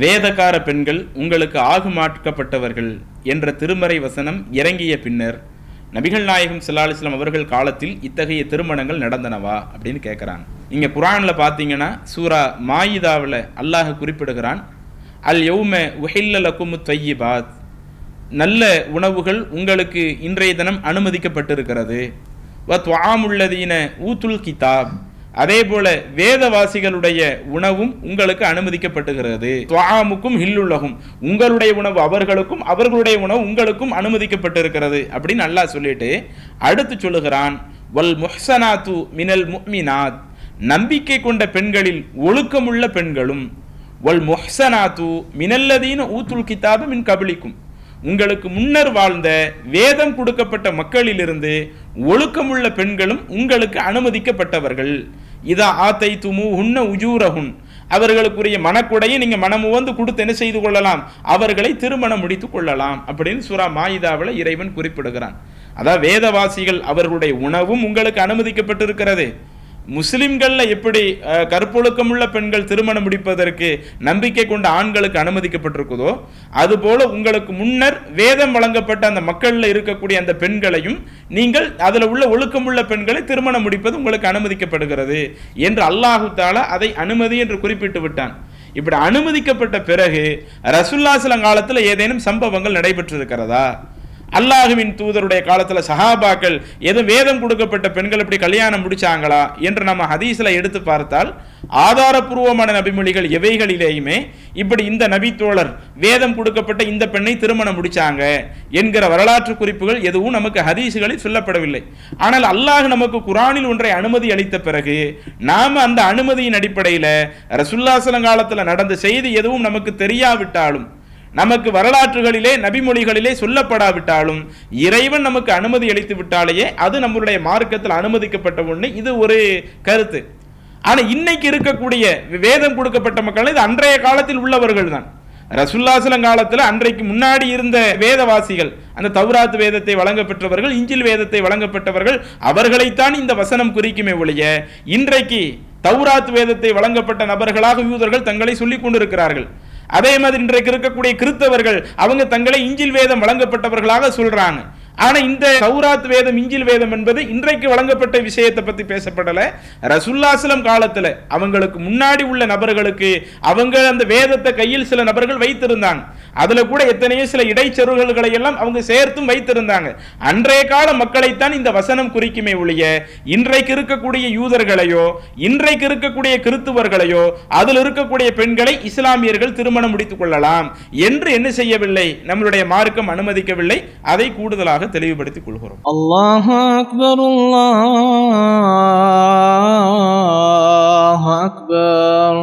வேதக்கார பெண்கள் உங்களுக்கு ஆகுமாக்கப்பட்டவர்கள் என்ற திருமறை வசனம் இறங்கிய பின்னர் நபிகள் நாயகம் ஸல்லல்லாஹு அவர்கள் காலத்தில் இத்தகைய திருமணங்கள் நடந்தனவா அப்படின்னு கேட்குறாங்க. இங்கே குரானில் பார்த்தீங்கன்னா சூரா மாயிதாவில் அல்லாஹ் குறிப்பிடுகிறான் அல் யௌம உஹில்ல லக்குமு தையிபாத். நல்ல உணவுகள் உங்களுக்கு இன்றைய தினம் அனுமதிக்கப்பட்டிருக்கிறது. வ வாமுள்ளதீன ஊத்துல் கிதாப். அதே போல வேதவாசிகளுடைய உணவும் உங்களுக்கு அனுமதிக்கப்பட்டுகிறது. துவாமுக்கும் ஹில்லுலகும். உங்களுடைய உணவு அவர்களுக்கும் அவர்களுடைய உணவு உங்களுக்கும் அனுமதிக்கப்பட்டிருக்கிறது அப்படின்னு நல்லா சொல்லிட்டு அடுத்து சொல்லுகிறான் வல் முஹ்சனாத்து மினல் முக்மினாத் நம்பிக்கை கொண்ட பெண்களில் ஒழுக்கமுள்ள பெண்களும் வல் முஹ்சனாத்து மினல்லதீன ஊத்துல் கித்தாபு மின் கபிலிக்கும். உங்களுக்கு முன்னர் வாழ்ந்த வேதம் கொடுக்கப்பட்ட மக்களிலிருந்து ஒழுக்கமுள்ள பெண்களும் உங்களுக்கு அனுமதிக்கப்பட்டவர்கள். இதா ஆத்தை துமு உன்ன உஜூரகுன் அவர்களுக்குரிய மனக்குடையை நீங்கள் மனமுவந்து கொடுத்து என்ன செய்து கொள்ளலாம்? அவர்களை திருமணம் முடித்து கொள்ளலாம் அப்படின்னு சுறா மாயிதாவில் இறைவன் குறிப்பிடுகிறான். அதான் வேதவாசிகள் அவர்களுடைய உணவும் உங்களுக்கு அனுமதிக்கப்பட்டிருக்கிறது. முஸ்லிம்களில் எப்படி கற்பொழுக்கமுள்ள பெண்கள் திருமணம் முடிப்பதற்கு நம்பிக்கை கொண்ட ஆண்களுக்கு அனுமதிக்கப்பட்டிருக்குதோ அதுபோல உங்களுக்கு முன்னர் வேதம் வழங்கப்பட்ட அந்த மக்களில் இருக்கக்கூடிய அந்த பெண்களையும் நீங்கள் அதில் உள்ள ஒழுக்கமுள்ள பெண்களை திருமணம் முடிப்பது உங்களுக்கு அனுமதிக்கப்படுகிறது என்று அல்லாஹு தாலா அதை அனுமதி என்று குறிப்பிட்டு விட்டான். இப்படி அனுமதிக்கப்பட்ட பிறகு ரசுல்லாசலம் காலத்தில் ஏதேனும் சம்பவங்கள் நடைபெற்றிருக்கிறதா? அல்லாஹுவின் தூதருடைய காலத்தில் சஹாபாக்கள் எது வேதம் கொடுக்கப்பட்ட பெண்கள் இப்படி கல்யாணம் முடிச்சாங்களா என்று நம்ம ஹதீஸில் எடுத்து பார்த்தால் ஆதாரபூர்வமான நபிமொழிகள் எவைகளிலேயுமே இப்படி இந்த நபித்தோழர் வேதம் கொடுக்கப்பட்ட இந்த பெண்ணை திருமணம் முடிச்சாங்க என்கிற வரலாற்று குறிப்புகள் எதுவும் நமக்கு ஹதீஸுகளில் சொல்லப்படவில்லை. ஆனால் அல்லாஹ் நமக்கு குரானில் ஒன்றை அனுமதி அளித்த பிறகு நாம் அந்த அனுமதியின் அடிப்படையில் ரசுல்லாசலங்காலத்தில் நடந்த செய்தி எதுவும் நமக்கு தெரியாவிட்டாலும் நமக்கு வரலாற்றுகளிலே நபிமொழிகளிலே சொல்லப்படாவிட்டாலும் இறைவன் நமக்கு அனுமதி அளித்து விட்டாலேயே அது நம்மளுடைய மார்க்கத்தில் அனுமதிக்கப்பட்ட ஒண்ணு. இது ஒரு கருத்து. ஆனால் இன்னைக்கு இருக்கக்கூடிய வேதம் கொடுக்கப்பட்ட மக்கள் இது அன்றைய காலத்தில் உள்ளவர்கள் தான். ரசுல்லாசலம் காலத்துல அன்றைக்கு முன்னாடி இருந்த வேதவாசிகள் அந்த தௌராத் வேதத்தை வழங்க பெற்றவர்கள் இஞ்சில் வேதத்தை வழங்கப்பட்டவர்கள் அவர்களைத்தான் இந்த வசனம் குறிக்குமே ஒழிய இன்றைக்கு தௌராத் வேதத்தை வழங்கப்பட்ட நபர்களாக யூதர்கள் தங்களை சொல்லிக் கொண்டிருக்கிறார்கள். அதே மாதிரி இன்றைக்கு இருக்கக்கூடிய கிறிஸ்தவர்கள் அவங்க தங்களை இஞ்சில் வேதம் வழங்கப்பட்டவர்களாக சொல்றாங்க. ஆனா இந்த சௌராத் வேதம் இஞ்சில் வேதம் என்பது இன்றைக்கு வழங்கப்பட்ட விஷயத்தை பத்தி பேசப்படல. ரசுல்லாசலம் காலத்துல அவங்களுக்கு முன்னாடி உள்ள நபர்களுக்கு அவங்க அந்த வேதத்தை கையில் சில நபர்கள் வைத்திருந்தாங்க. அதுல கூட எத்தனையோ சில இடைச்செருகல்களை எல்லாம் அவங்க சேர்த்தும் வைத்திருந்தாங்க. அன்றைய கால மக்களைத்தான் இந்த வசனம் குறிக்குமே ஒழிய இன்றைக்கு இருக்கக்கூடிய யூதர்களையோ இன்றைக்கு இருக்கக்கூடிய கிறித்துவர்களையோ அதில் இருக்கக்கூடிய பெண்களை இஸ்லாமியர்கள் திருமணம் முடித்துக் கொள்ளலாம் என்று என்ன செய்யவில்லை? நம்மளுடைய மார்க்கம் அனுமதிக்கவில்லை. அதை கூடுதலாக தெளிவுபடுத்திக் கொள்கிறோம். அல்லாஹ் அக்பர்.